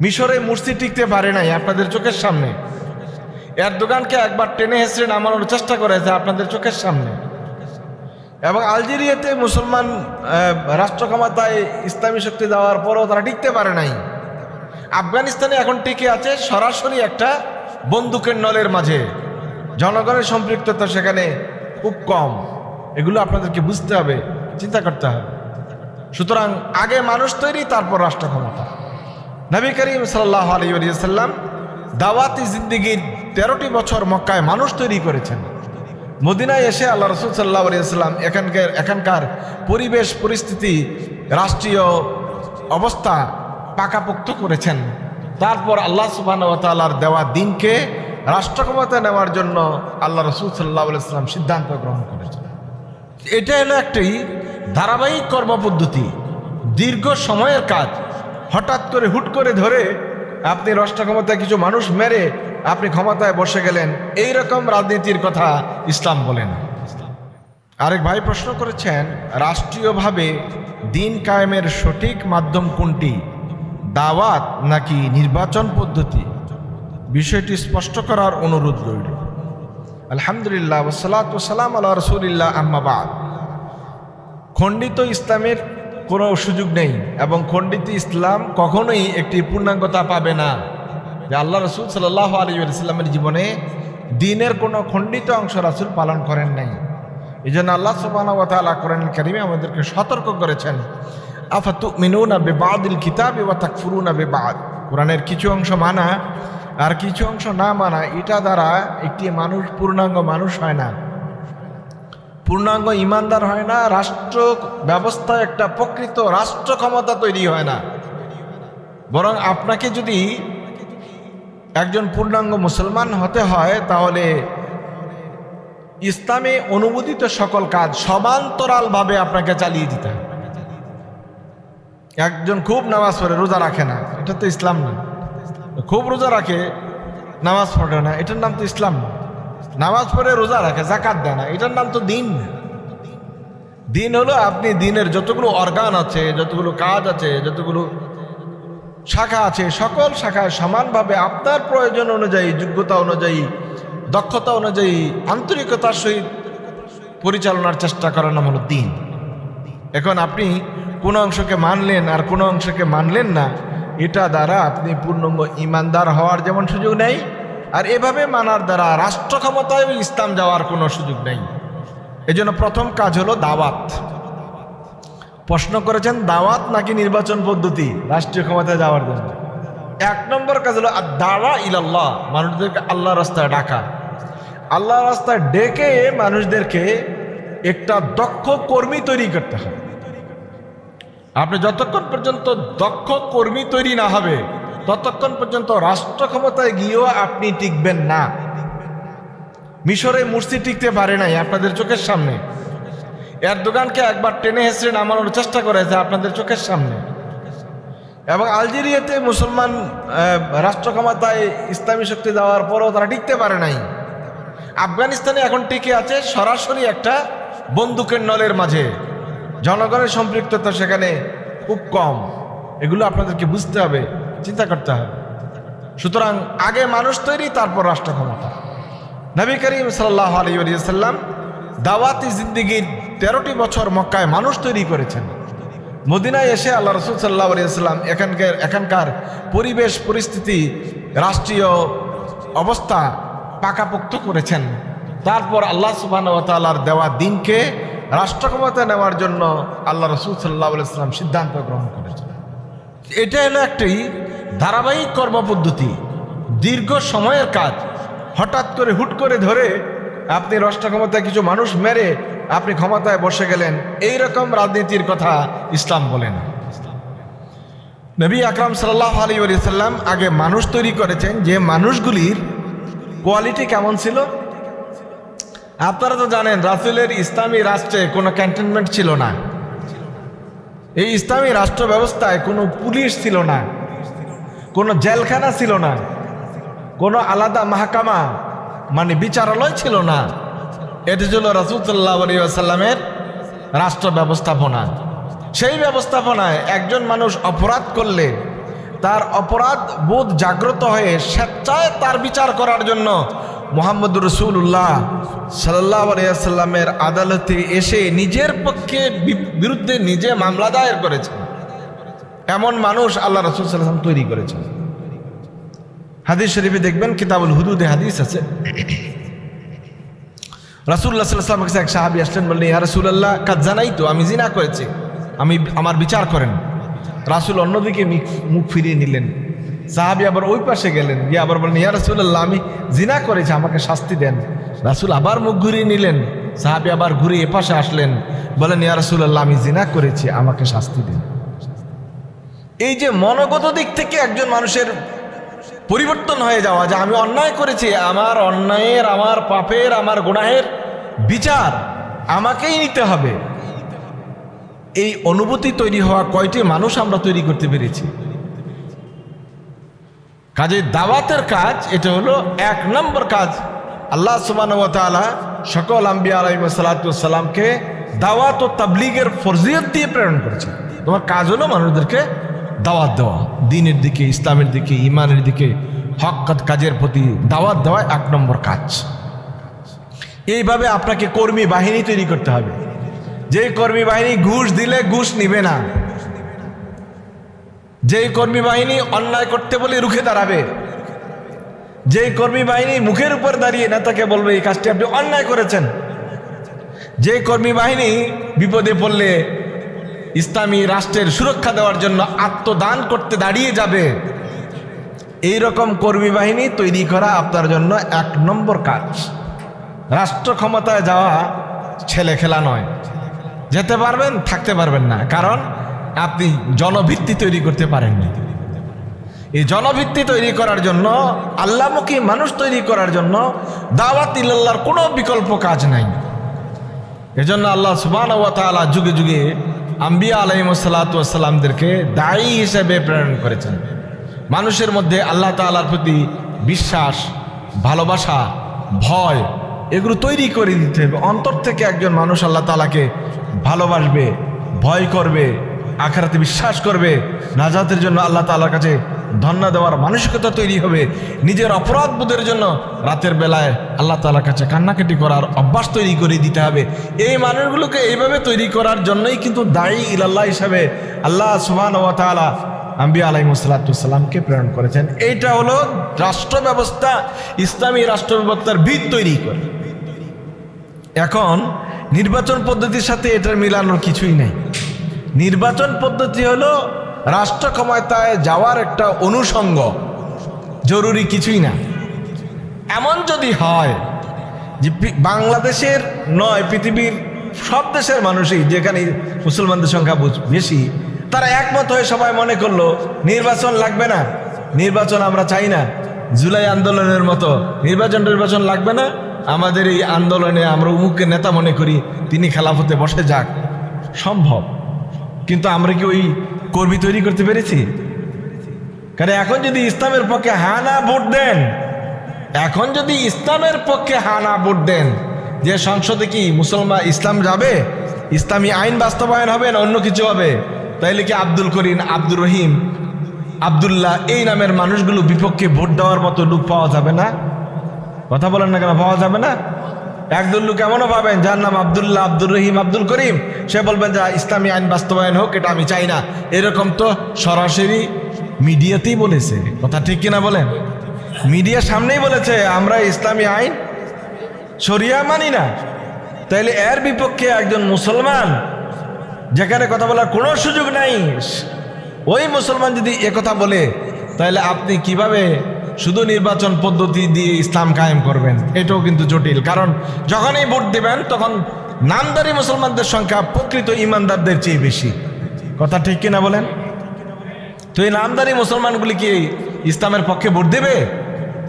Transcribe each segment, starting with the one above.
মিশরে মূর্তি টিকতে পারে নাই আপনাদের চোখের সামনে। এর দোকানকে একবার টেনে হেসড়ে নামানোর চেষ্টা করেছে আপনাদের চোখের সামনে। এবং আলজেরিয়াতে মুসলমান রাষ্ট্র ক্ষমতায় ইসলামী শক্তি দেওয়ার পরও তারা টিকতে পারে নাই। আফগানিস্তানে এখন টিকে আছে সরাসরি একটা বন্দুকের নলের মাঝে। জনগণের সম্পৃক্ততা সেখানে খুব কম। এগুলো আপনাদেরকে বুঝতে হবে, চিন্তা করতে হবে। সুতরাং আগে মানুষ তৈরি, তারপর রাষ্ট্র ক্ষমতা। নবী করিম সাল্লাহ আলী সাল্লাম দাওয়াতি জিন্দিগির তেরোটি বছর মক্কায় মানুষ তৈরি করেছেন। মদিনায় এসে আল্লাহ রসুল সাল্লাহ আলিয়াল্লাম এখানকার এখানকার পরিবেশ, পরিস্থিতি, রাষ্ট্রীয় অবস্থা পাকাপোক্ত করেছেন। তারপর আল্লাহ সুবাহ তালার দেওয়া দিনকে রাষ্ট্র ক্ষমতা নেওয়ার জন্য আল্লাহ রসুল সাল্লাহ আলিয়াল্লাম সিদ্ধান্ত গ্রহণ করেছেন। এটা হলো একটি ধারাবাহিক কর্মপদ্ধতি। দীর্ঘ সময়ের কাজ। হঠাৎ করে হুট করে ধরে আপনি রাষ্ট্র ক্ষমতায় কিছু মানুষ মেরে আপনি ক্ষমতায় বসে গেলেন। এই রকম রাজনীতির কথা ইসলাম বলেন আরেক ভাই প্রশ্ন করেছেন, রাষ্ট্রীয়ভাবে দিন কায়েমের সঠিক মাধ্যম কোনটি? দাওয়াত নাকি নির্বাচন পদ্ধতি? বিষয়টি স্পষ্ট করার অনুরোধ রইল। আলহামদুলিল্লাহ ওসালাম আল্লাহ রসুলিল্লাহ আহমাবাদ খণ্ডিত ইসলামের কোনো সুযোগ নেই এবং খণ্ডিত ইসলাম কখনোই একটি পূর্ণাঙ্গতা পাবে না। যে আল্লাহ রসুল সাল্লাহ আলী ইসলামের জীবনে দিনের কোনো খণ্ডিত অংশ রাসুল পালন করেন নাই। এই জন্য আল্লাহ সুবাহ করেন কারিমে আমাদেরকে সতর্ক করেছেন। আফাতু মিনুনা বেবাদিল কিতাব এবার তাক ফুরুনা বেবাদ। কোরআনের কিছু অংশ মানা আর কিছু অংশ না মানা, এটা দ্বারা একটি মানুষ পূর্ণাঙ্গ মানুষ হয় না। পূর্ণাঙ্গ ইমানদার হয় না, রাষ্ট্র ব্যবস্থায় একটা প্রকৃত রাষ্ট্র ক্ষমতা তৈরি হয় না। বরং আপনাকে যদি একজন পূর্ণাঙ্গ মুসলমান হতে হয়, তাহলে ইসলামে অনুমোদিত সকল কাজ সমান্তরালভাবে আপনাকে চালিয়ে দিতে হবে। একজন খুব নামাজ পড়ে, রোজা রাখে না, এটা তো ইসলাম না। খুব রোজা রাখে, নামাজ পড়ে না, এটার নাম তো ইসলাম না। নামাজ পড়ে রোজা রাখে জাকাত দেয় না। এটার নাম তো দিন। দিন হলো আপনি দিনের যতগুলো অর্গান আছে, যতগুলো কাজ আছে, যতগুলো শাখা আছে, সকল শাখায় সমানভাবে আপনার প্রয়োজন অনুযায়ী, যোগ্যতা অনুযায়ী, দক্ষতা অনুযায়ী, আন্তরিকতার সহিত পরিচালনার চেষ্টা করার নাম হলো দিন। এখন আপনি কোন অংশকে মানলেন আর কোনো অংশকে মানলেন না, এটা দ্বারা আপনি পূর্ণাঙ্গ ইমানদার হওয়ার যেমন সুযোগ নেই আর এভাবে মানার দ্বারা রাষ্ট্র ক্ষমতায় ইসলাম যাওয়ার কোনো সুযোগ নেই। এজন্য প্রথম কাজ হলো দাওয়াত। প্রশ্ন করেছেন, দাওয়াত নাকি নির্বাচন পদ্ধতি রাষ্ট্রীয় ক্ষমতায় যাওয়ার জন্য? এক নম্বর কাজ হলো দাওয়া ইলাল্লাহ, মানুষদেরকে আল্লাহ রাস্তায় ডাকা। আল্লাহ রাস্তায় ডেকে মানুষদেরকে একটা দক্ষ কর্মী তৈরি করতে হবে আপনি যতক্ষণ পর্যন্ত দক্ষ কর্মী তৈরি না হবে ততক্ষণ পর্যন্ত রাষ্ট্র ক্ষমতায় গিয়েও আপনি টিকবেন না। মিশরে মূর্তি টিকতে পারে নাই আপনাদের চোখের সামনে। এর দোকানকে একবার টেনে হেসড়ে নামানোর চেষ্টা করেছে আপনাদের চোখের সামনে। এবং আলজেরিয়াতে মুসলমান রাষ্ট্র ক্ষমতায় ইসলামী শক্তি দেওয়ার পরও তারা টিকতে পারে নাই। আফগানিস্তানে এখন টিকে আছে সরাসরি একটা বন্দুকের নলের মাঝে। জনগণের সম্পৃক্ততা সেখানে খুব কম। এগুলো আপনাদেরকে বুঝতে হবে। চিন্তা করতে হবে। সুতরাং আগে মানুষ তৈরি, তারপর রাষ্ট্র ক্ষমতা। নবী করিম সাল্লাহ আলী সাল্লাম দাওয়াতি জিন্দিগির তেরোটি বছর মক্কায় মানুষ তৈরি করেছেন। মদিনায় এসে আল্লাহ রসুল সাল্লাহ আলিয়াল্লাম এখানকার এখানকার পরিবেশ, পরিস্থিতি, রাষ্ট্রীয় অবস্থা পাকাপোক্ত করেছেন। তারপর আল্লাহ সুবাহ তালার দেওয়া দিনকে রাষ্ট্র ক্ষমতা নেওয়ার জন্য আল্লাহ রসুল সাল্লাহ আলিয়াল্লাম সিদ্ধান্ত গ্রহণ করেছেন। এটা হলো একটি ধারাবাহিক কর্মপদ্ধতি, দীর্ঘ সময়ের কাজ, হঠাৎ করে হুট করে ধরে আপনি রাষ্ট্র ক্ষমতায় কিছু মানুষ মেরে আপনি ক্ষমতায় বসে গেলেন। এই রকম রাজনীতির কথা ইসলাম বলেন। নবী আকরাম সাল্লাহ আলী সাল্লাম আগে মানুষ তৈরি করেছেন যে মানুষগুলির কোয়ালিটি কেমন ছিল? আপনারা তো জানেন, রাসুলের ইসলামী রাষ্ট্রে কোনো ক্যান্টনমেন্ট ছিল না। এই ইসলামী রাষ্ট্র ব্যবস্থায় কোনো পুলিশ ছিল না। কোনো জেলখানা ছিল না, কোনো আলাদা মাহকামা মানে বিচারালয় ছিল না। এটি ছিল রাসুলসাল্লাহ আলিয়াল্লামের রাষ্ট্র ব্যবস্থাপনা। সেই ব্যবস্থাপনায় একজন মানুষ অপরাধ করলে, তার অপরাধ বোধ জাগ্রত হয়ে স্বেচ্ছায় তার বিচার করার জন্য মোহাম্মদ রসুল্লাহ সাল্লাহ আলিয়াল্লামের আদালতে এসে নিজের পক্ষে বিরুদ্ধে নিজে মামলা দায়ের করেছেন এমন মানুষ আল্লাহ রসুল সাল্লাম তৈরি করেছেন। হাদিস শরীফে দেখবেন কিতাবুল হুদুদে হাদিস আছে। রাসুল্লাহ সাল্লাম কাছে এক সাহাবি আসলেন, বললেন, ইয়া রাসুল্লাহ কাজ জানাই তো, আমি জিনা করেছি, আমি আমার বিচার করেন। রাসুল অন্যদিকে মুখ ফিরিয়ে নিলেন। সাহাবি আবার ওই পাশে গেলেন, গিয়ে আবার বললেন, ইয়া রাসুল্লাহ আমি জিনা করেছি, আমাকে শাস্তি দেন। রাসুল আবার মুখ ঘুরিয়ে নিলেন, সাহাবি আবার ঘুরে এ পাশে আসলেন বলেন ইয়া রাসুল্লাহ আমি জিনা করেছি, আমাকে শাস্তি দেন। এই যে মনগত দিক থেকে একজন মানুষের পরিবর্তন হয়ে যাওয়া, যে আমি অন্যায় করেছি, আমার অন্যায়ের, আমার পাপের, আমার গুনাহের বিচার আমাকেই নিতে হবে। এই অনুভূতি তৈরি হওয়া কয়টি মানুষ আমরা তৈরি করতে পেরেছি? কাজে দাওয়াতের কাজ, এটা হলো এক নম্বর কাজ। আল্লাহ সুবান সকল আম্বিয়া আলাইসালামকে দাওয়াত ও তাবলিগের ফরজিয়ত দিয়ে প্রেরণ করেছে তোমার কাজ হলো মানুষদেরকে দাওয়াত দেওয়া। দিনের দিকে, ইসলামের দিকে, ইমানের দিকে হক কাজের প্রতি দাওয়াত দেওয়া এক নম্বর কাজ। এইভাবে আপনাকে কর্মী বাহিনী তৈরি করতে হবে। যে কর্মী বাহিনী ঘুষ দিলে ঘুষ নিবে না। যেই কর্মী বাহিনী অন্যায় করতে বলে রুখে দাঁড়াবে। যেই কর্মী বাহিনী মুখের উপর দাঁড়িয়ে নেতাকে বলবে, এই কাজটি আপনি অন্যায় করেছেন। যে কর্মী বাহিনী বিপদে পড়লে ইসলামী রাষ্ট্রের সুরক্ষা দেওয়ার জন্য আত্মদান করতে দাঁড়িয়ে যাবে। এই রকম কর্মী বাহিনী তৈরি করা আপনার জন্য এক নম্বর কাজ। রাষ্ট্র ক্ষমতায় যাওয়া ছেলে খেলা নয়। যেতে পারবেন, থাকতে পারবেন না। কারণ আপনি জনভিত্তি তৈরি করতে পারেননি। এই জনভিত্তি তৈরি করার জন্য, আল্লামুখী মানুষ তৈরি করার জন্য দাওয়াত ইল্লাহর কোনো বিকল্প কাজ নাই। এজন্য আল্লাহ সুবান ও তালা যুগে যুগে আম্বিয়া আলাইম সালাতামদেরকে দায়ী হিসেবে প্রেরণ করেছেন। মানুষের মধ্যে আল্লাহ তালার প্রতি বিশ্বাস, ভালোবাসা, ভয় এগুলো তৈরি করে দিতে হবে। অন্তর থেকে একজন মানুষ আল্লাহ তালাকে ভালোবাসবে, ভয় করবে, আখেরাতে বিশ্বাস করবে, নাজাতের জন্য আল্লাহ তালার কাছে ধন্য দেওয়ার মানসিকতা তৈরি হবে। নিজের অপরাধ বোধের জন্য রাতের বেলায় আল্লাহ তালার কাছে কান্নাকাটি করার অভ্যাস তৈরি করে দিতে হবে। এই মানুষগুলোকে এইভাবে তৈরি করার জন্যই কিন্তু দায়ী ইলাল্লাহ হিসাবে আল্লাহ সুবান ও তালা আম্বি আলাইমসাল্লাতুসাল্লামকে প্রেরণ করেছেন। এইটা হলো রাষ্ট্র ব্যবস্থা ইসলামী রাষ্ট্র ব্যবস্থার ভিত তৈরি করে। এখন নির্বাচন পদ্ধতির সাথে এটার মিলানোর কিছুই নেই। নির্বাচন পদ্ধতি হলো রাষ্ট্র ক্ষমতায় যাওয়ার একটা অনুষঙ্গ। জরুরি কিছুই না। এমন যদি হয় যে বাংলাদেশের নয়, পৃথিবীর সব দেশের মানুষই যেখানে মুসলমানদের সংখ্যা বেশি, তারা একমত হয়ে সবাই মনে করল, নির্বাচন লাগবে না। নির্বাচন আমরা চাই না। জুলাই আন্দোলনের মতো নির্বাচন নির্বাচন লাগবে না। আমাদের এই আন্দোলনে আমরা উমুককে নেতা মনে করি, তিনি খেলাফতে বসে যাক। সম্ভব। কিন্তু আমরা কি ওই কর্মী তৈরি করতে পেরেছি? কারণ এখন যদি ইসলামের পক্ষে হা না ভোট দেন, এখন যদি ইসলামের পক্ষে হা না ভোট দেন, যে সংসদে কি মুসলমান ইসলাম যাবে, ইসলামী আইন বাস্তবায়ন হবে না অন্য কিছু হবে, তাইলে কি আব্দুল করিম, আব্দুর রহিম, আবদুল্লাহ এই নামের মানুষগুলো বিপক্ষে ভোট দেওয়ার মতো লোক পাওয়া যাবে না? কথা বলেন না কেন, পাওয়া যাবে না? একদল লোক এমনও পাবেন? যার নাম আবদুল্লাহ আব্দুর রহিম আব্দুল করিম। সে বলবেন যে, ইসলামী আইন বাস্তবায়ন হোক, এটা আমি চাই না। এরকম তো সরাসরি মিডিয়াতেই বলেছে। কথা ঠিক কিনা বলেন? মিডিয়ার সামনেই বলেছে, আমরা ইসলামী আইন সরিয়া মানি না। তাইলে এর বিপক্ষে একজন মুসলমান, যেখানে কথা বলার কোনো সুযোগ নাই, ওই মুসলমান যদি কথা বলে তাহলে আপনি কীভাবে শুধু নির্বাচন পদ্ধতি দিয়ে ইসলাম কায়েম করবেন, এটাও কিন্তু জটিল। কারণ যখনই ভোট দেবেন, তখন নামদারি মুসলমানদের সংখ্যা প্রকৃত ইমানদারদের চেয়ে বেশি। কথা ঠিক কিনা বলেন? তো এই নামদারি মুসলমানগুলি কি ইসলামের পক্ষে ভোট দেবে?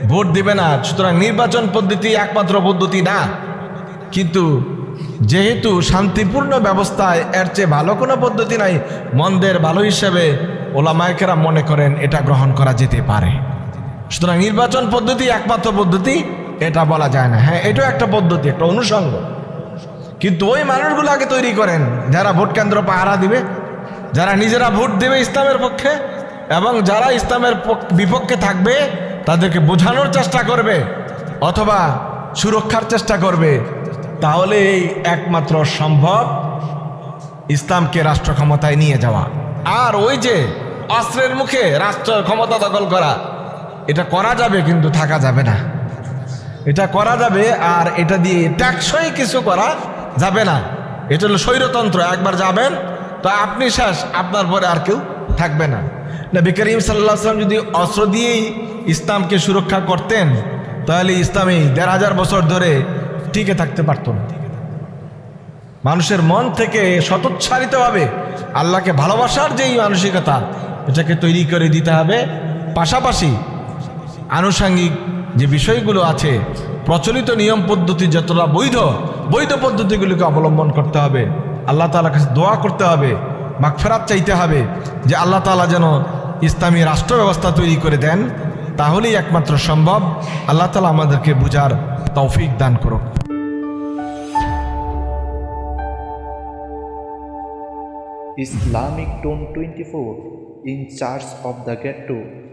ভোট দেবে না। সুতরাং নির্বাচন পদ্ধতি একমাত্র পদ্ধতি না। কিন্তু যেহেতু শান্তিপূর্ণ ব্যবস্থায় এর চেয়ে ভালো কোনো পদ্ধতি নাই, মন্দের ভালো হিসেবে ওলামায়কেরা মনে করেন এটা গ্রহণ করা যেতে পারে। সুতরাং নির্বাচন পদ্ধতি একমাত্র পদ্ধতি, এটা বলা যায় না। হ্যাঁ এটাও একটা পদ্ধতি, একটা অনুষঙ্গ কিন্তু ওই মানুষগুলো আগে তৈরি করেন, যারা ভোট কেন্দ্র পাহারা দিবে, যারা নিজেরা ভোট দেবে ইসলামের পক্ষে, এবং যারা ইসলামের পক- বিপক্ষে থাকবে, তাদেরকে বোঝানোর চেষ্টা করবে, অথবা সুরক্ষার চেষ্টা করবে। তাহলে এই একমাত্র সম্ভব ইসলামকে রাষ্ট্র ক্ষমতায় নিয়ে যাওয়া। আর ওই যে অস্ত্রের মুখে রাষ্ট্র ক্ষমতা দখল করা এটা করা যাবে কিন্তু থাকা যাবে না। এটা করা যাবে আর এটা দিয়ে ট্যাক্সই কিছু করা যাবে না। এটা হলো স্বৈরতন্ত্র, একবার যাবেন তো আপনি শেষ, আপনার পরে আর কেউ থাকবে না। নবী করিম সাল্লাহ সাল্লাম যদি অস্ত্র দিয়েই ইসলামকে সুরক্ষা করতেন, তাহলে ইসলামী দেড় হাজার বছর ধরে টিকে থাকতে পারত না। মানুষের মন থেকে স্বতচ্ছারিতভাবে আল্লাহকে ভালোবাসার যেই মানসিকতা, এটাকে তৈরি করে দিতে হবে। পাশাপাশি আনুষাঙ্গিক যে বিষয়গুলো আছে, প্রচলিত নিয়ম পদ্ধতি যতটা বৈধ বৈধ পদ্ধতিগুলিকে অবলম্বন করতে হবে। আল্লাহ তালার কাছে দোয়া করতে হবে, মাগফেরাত চাইতে হবে যে আল্লাহ তালা যেন ইসলামী রাষ্ট্র ব্যবস্থা তৈরি করে দেন। তাহলেই একমাত্র সম্ভব। আল্লাহ তালা আমাদেরকে বুঝার তৌফিক দান করুক। Islamic tone Islamic Tone 24 in charge of the ghetto